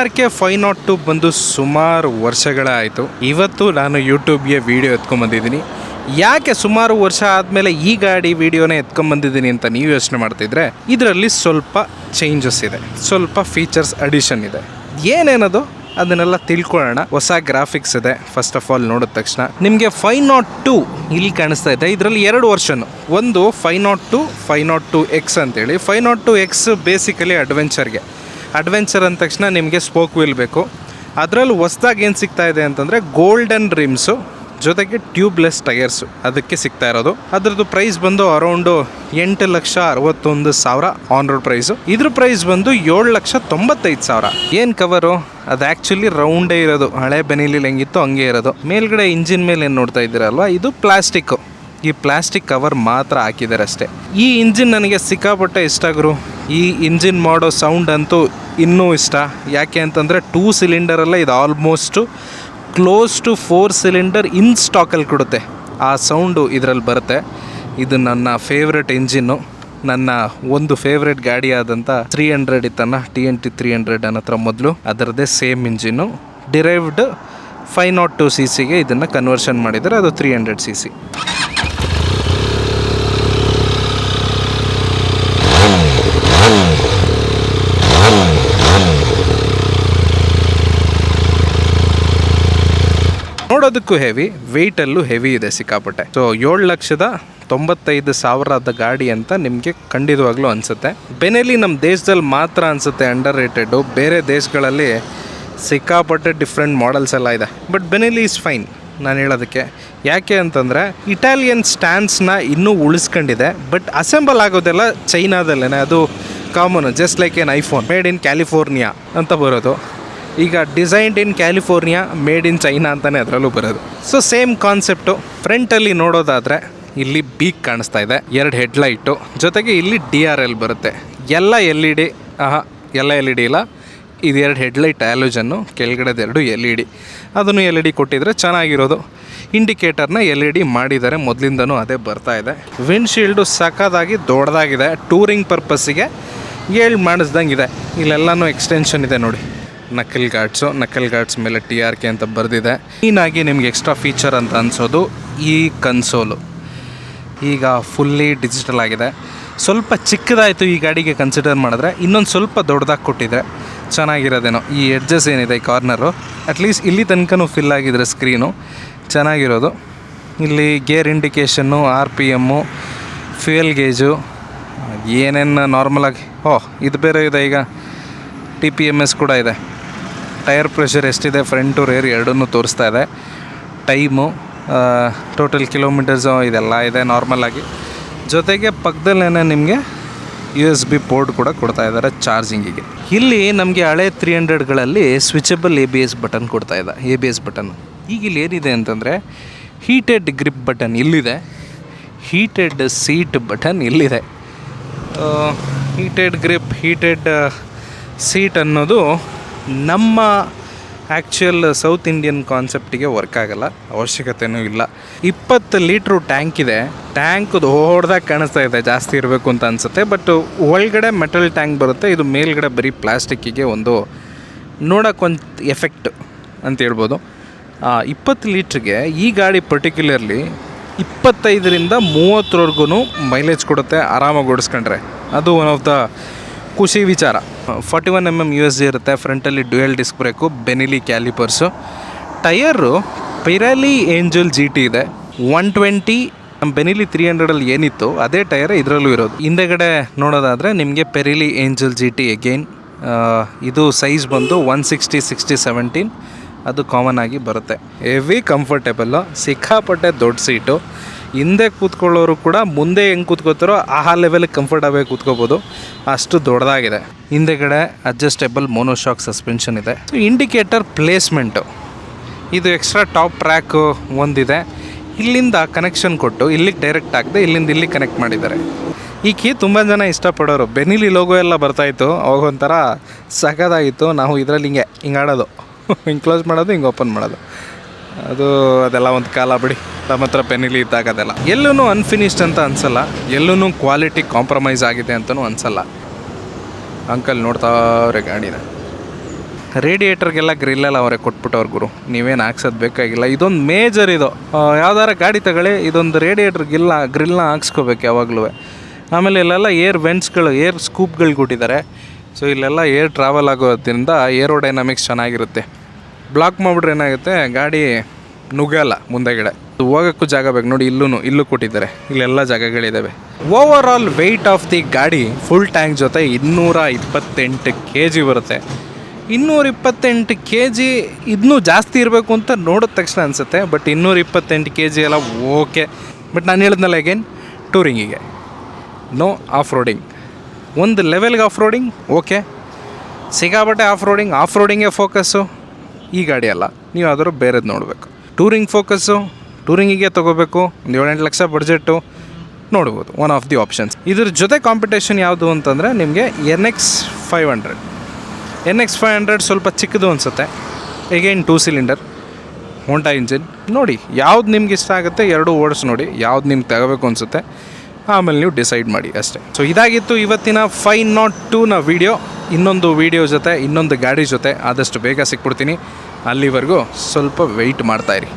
R K five nought two ಬಂದು ಸುಮಾರು ವರ್ಷಗಳಾಯಿತು. ಇವತ್ತು ನಾನು ಯೂಟ್ಯೂಬ್ಗೆ ವಿಡಿಯೋ ಎತ್ಕೊಂಬಂದಿದ್ದೀನಿ ಯಾಕೆ ಸುಮಾರು ವರ್ಷ ಆದಮೇಲೆ ಈ ಗಾಡಿ ವಿಡಿಯೋನೇ ಎತ್ಕೊಂಬಂದಿದ್ದೀನಿ ಅಂತ ನೀವು ಯೋಚನೆ ಮಾಡ್ತಿದ್ರೆ ಇದರಲ್ಲಿ ಸ್ವಲ್ಪ ಚೇಂಜಸ್ ಇದೆ. ಸ್ವಲ್ಪ ಫೀಚರ್ಸ್ ಅಡಿಷನ್ ಇದೆ. ಏನೇನದು? ಅದನ್ನೆಲ್ಲ ತಿಳ್ಕೊಳ್ಳೋಣ. ಹೊಸ ಗ್ರಾಫಿಕ್ಸ್ ಇದೆ. ಫಸ್ಟ್ ಆಫ್ ಆಲ್ ನೋಡಿದ ತಕ್ಷಣ, ನಿಮಗೆ ಫೈವ್ ನಾಟ್ ಟು ಇಲ್ಲಿ ಕಾಣಿಸ್ತಾ ಇದೆ. ಇದರಲ್ಲಿ ಎರಡು ವರ್ಷನು ಒಂದು five nought two, five nought two X ಅಂತೇಳಿ. Five nought two X basically ಅಡ್ವೆಂಚರ್ಗೆ adventure ಅಂದ ತಕ್ಷಣ ನಿಮಗೆ ಸ್ಪೋಕ್ ವೀಲ್ ಬೇಕು. ಅದರಲ್ಲಿ ಹೊಸ್ದಾಗಿ ಏನು ಸಿಗ್ತಾ ಇದೆ ಅಂತಂದರೆ ಗೋಲ್ಡನ್ ರಿಮ್ಸು, ಜೊತೆಗೆ ಟ್ಯೂಬ್ಲೆಸ್ ಟೈರ್ಸು ಅದಕ್ಕೆ ಸಿಗ್ತಾ ಇರೋದು. ಅದರದ್ದು ಪ್ರೈಸ್ ಬಂದು ಅರೌಂಡು ಎಂಟು ಲಕ್ಷ ಅರವತ್ತೊಂದು ಸಾವಿರ ಆನ್ ರೋಡ್ ಪ್ರೈಸು. ಇದ್ರ ಪ್ರೈಸ್ ಬಂದು ಏಳು ಲಕ್ಷ ತೊಂಬತ್ತೈದು ಸಾವಿರ. ಏನು ಕವರು? ಅದು ಆ್ಯಕ್ಚುಲಿ ರೌಂಡೇ ಇರೋದು. ಹಳೆ ಬೆನಿಲಿಲ್ಲ ಹೆಂಗಿತ್ತು ಹಂಗೆ ಇರೋದು. ಮೇಲ್ಗಡೆ ಇಂಜಿನ್ ಮೇಲೆ ಏನು ನೋಡ್ತಾ ಇದ್ದೀರಲ್ವ? ಇದು ಪ್ಲಾಸ್ಟಿಕ್ಕು. ಈ ಪ್ಲಾಸ್ಟಿಕ್ ಕವರ್ ಮಾತ್ರ ಹಾಕಿದ್ದಾರೆ ಅಷ್ಟೇ ಈ ಇಂಜಿನ್ ನನಗೆ ಸಿಕ್ಕಾಪಟ್ಟೆ ಇಷ್ಟ ಗುರು. ಈ ಇಂಜಿನ್ ಮಾಡೋ ಸೌಂಡ್ ಅಂತೂ ಇನ್ನೂ ಇಷ್ಟ. ಯಾಕೆ ಅಂತಂದರೆ ಟೂ ಸಿಲಿಂಡರಲ್ಲೇ ಇದು almost close to four cylinder in ಸ್ಟಾಕಲ್ಲಿ ಕೊಡುತ್ತೆ. ಆ ಸೌಂಡು ಇದರಲ್ಲಿ ಬರುತ್ತೆ. ಇದು ನನ್ನ ಫೇವ್ರೆಟ್ ಇಂಜಿನ್ನು. ನನ್ನ ಒಂದು ಫೇವ್ರೆಟ್ ಗಾಡಿ ಆದಂಥ three hundred ಇತ್ತನ್ನ T N T three hundred ಅನ್ನೋ ಹತ್ರ ಮೊದಲು. ಅದರದ್ದೇ same engine. Derived five nought two C ಸಿಗೆ ಇದನ್ನು ಕನ್ವರ್ಷನ್ ಮಾಡಿದರೆ ಅದು ತ್ರೀ ಹಂಡ್ರೆಡ್ ಸಿ ಸಿ ನೋಡೋದಕ್ಕೂ ಹೆವಿ ವೆಯ್ಟಲ್ಲೂ ಹೆವಿ ಇದೆ ಸಿಕ್ಕಾಪಟ್ಟೆ. ಸೊ ಏಳು ಲಕ್ಷದ ತೊಂಬತ್ತೈದು ಸಾವಿರದ ಗಾಡಿ ಅಂತ ನಿಮಗೆ ಖಂಡಿತವಾಗ್ಲೂ ಅನಿಸುತ್ತೆ. ಬೆನೆಲಿ ನಮ್ಮ ದೇಶದಲ್ಲಿ ಮಾತ್ರ ಅನಿಸುತ್ತೆ ಅಂಡರ್ ರೇಟೆಡು ಬೇರೆ ದೇಶಗಳಲ್ಲಿ ಸಿಕ್ಕಾಪಟ್ಟೆ ಡಿಫ್ರೆಂಟ್ ಮಾಡೆಲ್ಸ್ ಎಲ್ಲ ಇದೆ. ಬಟ್ ಬೆನೆಲಿ ಇಸ್ ಫೈನ್ ನಾನು ಹೇಳೋದಕ್ಕೆ. ಯಾಕೆ ಅಂತಂದರೆ ಇಟಾಲಿಯನ್ ಸ್ಟ್ಯಾನ್ಸ್ನ ಇನ್ನೂ ಉಳಿಸ್ಕೊಂಡಿದೆ. ಬಟ್ ಅಸೆಂಬಲ್ ಆಗೋದೆಲ್ಲ ಚೈನಾದಲ್ಲೇ ಅದು ಕಾಮನ್ ಜಸ್ಟ್ ಲೈಕ್ ಏನ್ ಐಫೋನ್ ಮೇಡ್ ಇನ್ ಕ್ಯಾಲಿಫೋರ್ನಿಯಾ ಅಂತ ಬರೋದು. ಈಗ designed in California made in China ಅಂತಲೇ ಅದರಲ್ಲೂ ಬರೋದು. ಸೊ ಸೇಮ್ ಕಾನ್ಸೆಪ್ಟು ಫ್ರಂಟಲ್ಲಿ ನೋಡೋದಾದರೆ ಇಲ್ಲಿ ಬೀಕ್ ಕಾಣಿಸ್ತಾ ಇದೆ. ಎರಡು ಹೆಡ್ಲೈಟು ಜೊತೆಗೆ ಇಲ್ಲಿ ಡಿ ಆರ್ ಎಲ್ ಬರುತ್ತೆ. ಎಲ್ಲ ಎಲ್ ಇ ಡಿ ಆಹಾ, ಎಲ್ಲ ಎಲ್ ಇ ಡಿ ಇಲ್ಲ. ಇದು ಎರಡು ಹೆಡ್ಲೈಟ್ ಆ್ಯಲೋಜನ್ನು ಕೆಳಗಡೆದೆರಡು ಎಲ್ ಇ ಡಿ ಅದನ್ನು ಎಲ್ ಇ ಡಿ ಕೊಟ್ಟಿದ್ರೆ ಚೆನ್ನಾಗಿರೋದು. ಇಂಡಿಕೇಟರ್ನ ಎಲ್ ಇ ಡಿ ಮಾಡಿದ್ದಾರೆ. ಮೊದಲಿಂದನೂ ಅದೇ ಬರ್ತಾ ಇದೆ. ವಿಂಡ್ಶೀಲ್ಡು ಸಖತ್ತಾಗಿ ದೊಡ್ಡದಾಗಿದೆ. ಟೂರಿಂಗ್ ಪರ್ಪಸ್ಸಿಗೆ ಏಳು ಮಾಡಿಸ್ದಂಗಿದೆ. ಇಲ್ಲೆಲ್ಲನೂ ಎಕ್ಸ್ಟೆನ್ಷನ್ ಇದೆ ನೋಡಿ. ನಕಲ್ ಗಾರ್ಡ್ಸು ನಕಲ್ ಗಾರ್ಡ್ಸ್ ಮೇಲೆ ಟಿ ಆರ್ ಕೆ ಅಂತ ಬರೆದಿದೆ. ಮೀನಾಗಿ ನಿಮ್ಗೆ ಎಕ್ಸ್ಟ್ರಾ ಫೀಚರ್ ಅಂತ ಅನ್ಸೋದು ಈ ಕನ್ಸೋಲು ಈಗ ಫುಲ್ಲಿ ಡಿಜಿಟಲ್ ಆಗಿದೆ. ಸ್ವಲ್ಪ ಚಿಕ್ಕದಾಯಿತು ಈ ಗಾಡಿಗೆ ಕನ್ಸಿಡರ್ ಮಾಡಿದ್ರೆ, ಇನ್ನೊಂದು ಸ್ವಲ್ಪ ದೊಡ್ಡದಾಗಿ ಕೊಟ್ಟಿದ್ರೆ ಚೆನ್ನಾಗಿರೋದೇನೋ. ಈ ಎಡ್ಜಸ್ ಏನಿದೆ ಈ ಕಾರ್ನರು ಅಟ್ಲೀಸ್ಟ್ ಇಲ್ಲಿ ತನಕನೂ ಫಿಲ್ ಆಗಿದ್ರೆ ಸ್ಕ್ರೀನು ಚೆನ್ನಾಗಿರೋದು. ಇಲ್ಲಿ gear indication R P M fuel gauge ಏನೇನು ನಾರ್ಮಲಾಗಿ ಓಹ್ ಇದು ಬೇರೆ ಇದೆ ಈಗ. ಟಿ ಪಿ ಎಂ ಎಸ್ ಕೂಡ ಇದೆ. ಟೈರ್ ಪ್ರೆಷರ್ ಎಷ್ಟಿದೆ ಟು ರೇರ್ ಎರಡನ್ನೂ ತೋರಿಸ್ತಾ ಇದೆ. ಟೈಮು ಟೋಟಲ್ ಕಿಲೋಮೀಟರ್ಸು ಇದೆಲ್ಲ ಇದೆ ನಾರ್ಮಲಾಗಿ ಜೊತೆಗೆ ಪಕ್ಕದಲ್ಲೇ ನಿಮಗೆ ಯು ಎಸ್ ಬಿ ಪೋರ್ಟ್ ಕೂಡ ಕೊಡ್ತಾ ಇದ್ದಾರೆ ಚಾರ್ಜಿಂಗಿಗೆ ಇಲ್ಲಿ ನಮಗೆ ಹಳೆ three ಹಂಡ್ರೆಡ್ಗಳಲ್ಲಿ switchable A B S button ಕೊಡ್ತಾ ಇದೆ ಎ ಬಿ ಎಸ್ ಬಟನ್ ಈಗ ಇಲ್ಲಿ ಏನಿದೆ ಅಂತಂದರೆ ಹೀಟೆಡ್ ಗ್ರಿಪ್ ಬಟನ್ ಇಲ್ಲಿದೆ. ಹೀಟೆಡ್ ಸೀಟ್ ಬಟನ್ ಇಲ್ಲಿದೆ. ಹೀಟೆಡ್ ಗ್ರಿಪ್ ಹೀಟೆಡ್ ಸೀಟ್ ಅನ್ನೋದು ನಮ್ಮ ಆ್ಯಕ್ಚುಯಲ್ ಸೌತ್ ಇಂಡಿಯನ್ ಕಾನ್ಸೆಪ್ಟಿಗೆ ವರ್ಕ್ ಆಗಲ್ಲ ಅವಶ್ಯಕತೆಯೂ ಇಲ್ಲ. ಇಪ್ಪತ್ತು ಲೀಟ್ರು ಟ್ಯಾಂಕ್ ಇದೆ. ಟ್ಯಾಂಕ್ ದೊಡ್ಡದಾಗಿ ಕಾಣಿಸ್ತಾ ಇದೆ, ಜಾಸ್ತಿ ಇರಬೇಕು ಅಂತ ಅನಿಸುತ್ತೆ ಬಟ್ ಒಳಗಡೆ ಮೆಟಲ್ ಟ್ಯಾಂಕ್ ಬರುತ್ತೆ. ಇದು ಮೇಲ್ಗಡೆ ಬರೀ ಪ್ಲಾಸ್ಟಿಕ್ಕಿಗೆ ಒಂದು ನೋಡೋಕ್ಕೊಂದು ಎಫೆಕ್ಟ್ ಅಂತ ಹೇಳ್ಬೋದು. ಇಪ್ಪತ್ತು ಲೀಟ್ರಿಗೆ ಈ ಗಾಡಿ ಪರ್ಟಿಕ್ಯುಲರ್ಲಿ ಇಪ್ಪತ್ತೈದರಿಂದ ಮೂವತ್ತರವರೆಗೂ ಮೈಲೇಜ್ ಕೊಡುತ್ತೆ, ಆರಾಮಾಗಿ ಓಡಿಸ್ಕೊಂಡ್ರೆ. ಅದು ಒನ್ ಆಫ್ ದ ಖುಷಿ ವಿಚಾರ. Forty one M M U S G ಇರುತ್ತೆ ಫ್ರಂಟಲ್ಲಿ dual disc brake Benelli calipers tyre Pirelli Angel G T ಇದೆ. ಒನ್ ಟ್ವೆಂಟಿ ನಮ್ಮ ಬೆನಿಲಿ ತ್ರೀ ಹಂಡ್ರೆಡಲ್ಲಿ ಏನಿತ್ತು, ಅದೇ ಟಯರ್ ಇದರಲ್ಲೂ ಇರೋದು. ಹಿಂದೆಗಡೆ ನೋಡೋದಾದರೆ ನಿಮಗೆ Pirelli Angel G T again ಇದು ಸೈಜ್ ಬಂದು ಒನ್ ಸಿಕ್ಸ್ಟಿ ಸಿಕ್ಸ್ಟಿ ಸೆವೆಂಟೀನ್ ಅದು ಕಾಮನ್ ಆಗಿ ಬರುತ್ತೆ. ಹೆವಿ ಕಂಫರ್ಟೇಬಲ್ಲು ಸಿಕ್ಕಾಪಟ್ಟೆ ದೊಡ್ಡ ಸೀಟು ಹಿಂದೆ ಕೂತ್ಕೊಳ್ಳೋರು ಕೂಡ ಮುಂದೆ ಹೆಂಗೆ ಕೂತ್ಕೋತಾರೋ ಆ ಲೆವೆಲಿಗೆ ಕಂಫರ್ಟಬಲ್ ಕೂತ್ಕೋಬೋದು. ಅಷ್ಟು ದೊಡ್ಡದಾಗಿದೆ. ಹಿಂದೆಗಡೆ ಅಡ್ಜಸ್ಟೇಬಲ್ ಮೋನೋಶಾಕ್ ಸಸ್ಪೆನ್ಷನ್ ಇದೆ. ಸೊ ಇಂಡಿಕೇಟರ್ ಪ್ಲೇಸ್ಮೆಂಟು ಇದು ಎಕ್ಸ್ಟ್ರಾ ಟಾಪ್ ಟ್ರ್ಯಾಕು ಒಂದಿದೆ. ಇಲ್ಲಿಂದ ಕನೆಕ್ಷನ್ ಕೊಟ್ಟು, ಇಲ್ಲಿಗೆ ಡೈರೆಕ್ಟ್ ಆಗದೆ ಇಲ್ಲಿಂದ ಇಲ್ಲಿ ಕನೆಕ್ಟ್ ಮಾಡಿದ್ದಾರೆ. ಈ ಕೀ ತುಂಬ ಜನ ಇಷ್ಟಪಡೋರು. ಬೆನಿಲಿ ಲೋಗೋ ಎಲ್ಲ ಬರ್ತಾಯಿತ್ತು ಅವಾಗ ಒಂಥರ ಸಖತ್ತಾಗಿತ್ತು ನಾವು ಇದರಲ್ಲಿ ಹಿಂಗೆ ಹಿಂಗೆ ಆಡೋದು. ಹಿಂಗೆ ಕ್ಲೋಸ್ ಮಾಡೋದು, ಹಿಂಗೆ ಓಪನ್ ಮಾಡೋದು. ಅದು ಅದೆಲ್ಲ ಒಂದು ಕಾಲ ಬಿಡಿ. ತಮ್ಮ ಹತ್ರ ಪೆನ್ನಿಲಿ ಇದ್ದಾಗ ಅದೆಲ್ಲ. ಎಲ್ಲೂ ಅನ್ಫಿನಿಶ್ಡ್ ಅಂತ ಅನ್ಸಲ್ಲ. ಎಲ್ಲೂ ಕ್ವಾಲಿಟಿ ಕಾಂಪ್ರಮೈಸ್ ಆಗಿದೆ ಅಂತಲೂ ಅನ್ಸಲ್ಲ. ಅಂಕಲ್ ನೋಡ್ತಾವ್ರೆ ಗಾಡಿನ ರೇಡಿಯೇಟರ್ಗೆಲ್ಲ ಗ್ರಿಲ್ಲೆಲ್ಲ ಅವರೇ ಕೊಟ್ಬಿಟ್ಟವ್ರ ಗುರು. ನೀವೇನು ಹಾಕ್ಸೋದು ಬೇಕಾಗಿಲ್ಲ. ಇದೊಂದು ಮೇಜರ್ ಇದು. ಯಾವ್ದಾರ ಗಾಡಿ ತಗೊಳ್ಳಿ, ಇದೊಂದು ರೇಡಿಯೇಟರ್ ಗಿಲ್ಲ ಗ್ರಿಲ್ನ ಹಾಕ್ಸ್ಕೋಬೇಕು ಯಾವಾಗಲೂ ಆಮೇಲೆ ಇಲ್ಲೆಲ್ಲ ಏರ್ ವೆಂಟ್ಸ್ಗಳು ಏರ್ ಸ್ಕೂಪ್ಗಳು ಕೊಟ್ಟಿದ್ದಾರೆ. ಸೊ ಇಲ್ಲೆಲ್ಲ ಏರ್ ಟ್ರಾವೆಲ್ ಆಗೋದ್ರಿಂದ ಏರೋಡೈನಾಮಿಕ್ಸ್ ಚೆನ್ನಾಗಿರುತ್ತೆ. ಬ್ಲಾಕ್ ಮಾಡಿಬಿಟ್ರೆ ಏನಾಗುತ್ತೆ? ಗಾಡಿ ನುಗ್ಗಲ್ಲ ಮುಂದೆಗಡೆ. ಹೋಗೋಕ್ಕೂ ಜಾಗ ಬೇಕು. ನೋಡಿ ಇಲ್ಲೂ ಇಲ್ಲೂ ಕೊಟ್ಟಿದ್ದಾರೆ. ಇಲ್ಲೆಲ್ಲ ಜಾಗಗಳಿದ್ದಾವೆ. Over all weight of the ಗಾಡಿ ಫುಲ್ ಟ್ಯಾಂಕ್ ಜೊತೆ ಇನ್ನೂರ ಇಪ್ಪತ್ತೆಂಟು ಕೆ ಜಿ ಬರುತ್ತೆ. ಇನ್ನೂರ ಇಪ್ಪತ್ತೆಂಟು ಕೆ ಜಿ ಇನ್ನೂ ಜಾಸ್ತಿ ಇರಬೇಕು ಅಂತ ನೋಡಿದ ತಕ್ಷಣ ಅನಿಸುತ್ತೆ. ಬಟ್ ಇನ್ನೂರ ಇಪ್ಪತ್ತೆಂಟು ಕೆ ಜಿ ಎಲ್ಲ ಓಕೆ ಬಟ್ ನಾನು ಹೇಳಿದ್ನಲ್ಲ ಅಗೇನ್ ಟೂರಿಂಗಿಗೆ ನೋ ಆಫ್ ರೋಡಿಂಗ್ ಒಂದು ಲೆವೆಲ್ಗೆ ಆಫ್ ರೋಡಿಂಗ್ ಓಕೆ ಸಿಗಾಬಟ್ಟೆ ಆಫ್ ರೋಡಿಂಗ್ ಆಫ್ ರೋಡಿಂಗೇ ಫೋಕಸ್ಸು ಈ ಗಾಡಿ ಅಲ್ಲ. ನೀವು ಯಾವ್ದಾದ್ರು ಬೇರೆದು ನೋಡಬೇಕು. ಟೂರಿಂಗ್ ಫೋಕಸ್ಸು ಟೂರಿಂಗಿಗೆ ತೊಗೋಬೇಕು, ಒಂದು ಏಳೆಂಟು ಲಕ್ಷ ಬಡ್ಜೆಟ್ಟು ನೋಡ್ಬೋದು ಒನ್ ಆಫ್ ದಿ ಆಪ್ಷನ್ಸ್ ಇದ್ರ ಜೊತೆ ಕಾಂಪಿಟೇಷನ್ ಯಾವುದು ಅಂತಂದರೆ ನಿಮಗೆ N X five hundred N X five hundred ಸ್ವಲ್ಪ ಚಿಕ್ಕದು ಅನಿಸುತ್ತೆ. Again two cylinder Honda engine ನೋಡಿ, ಯಾವ್ದು ನಿಮ್ಗೆ ಇಷ್ಟ ಆಗುತ್ತೆ, ಎರಡು ಓಡಿಸ್ ನೋಡಿ, ಯಾವ್ದು ನಿಮ್ಗೆ ತಗೋಬೇಕು ಅನಿಸುತ್ತೆ. ಆಮೇಲೆ ನೀವು ಡಿಸೈಡ್ ಮಾಡಿ ಅಷ್ಟೇ. ಸೊ ಇದಾಗಿತ್ತು ಇವತ್ತಿನ ಫೈವ್ ನಾಟ್ ಟೂನ ವೀಡಿಯೋ ಇನ್ನೊಂದು ವೀಡಿಯೋ ಜೊತೆ, ಇನ್ನೊಂದು ಗಾಡಿ ಜೊತೆ ಆದಷ್ಟು ಬೇಗ ಸಿಕ್ಬಿಡ್ತೀನಿ. ಅಲ್ಲಿವರೆಗೂ ಸ್ವಲ್ಪ ವೆಯ್ಟ್ ಮಾಡ್ತಾಯಿರಿ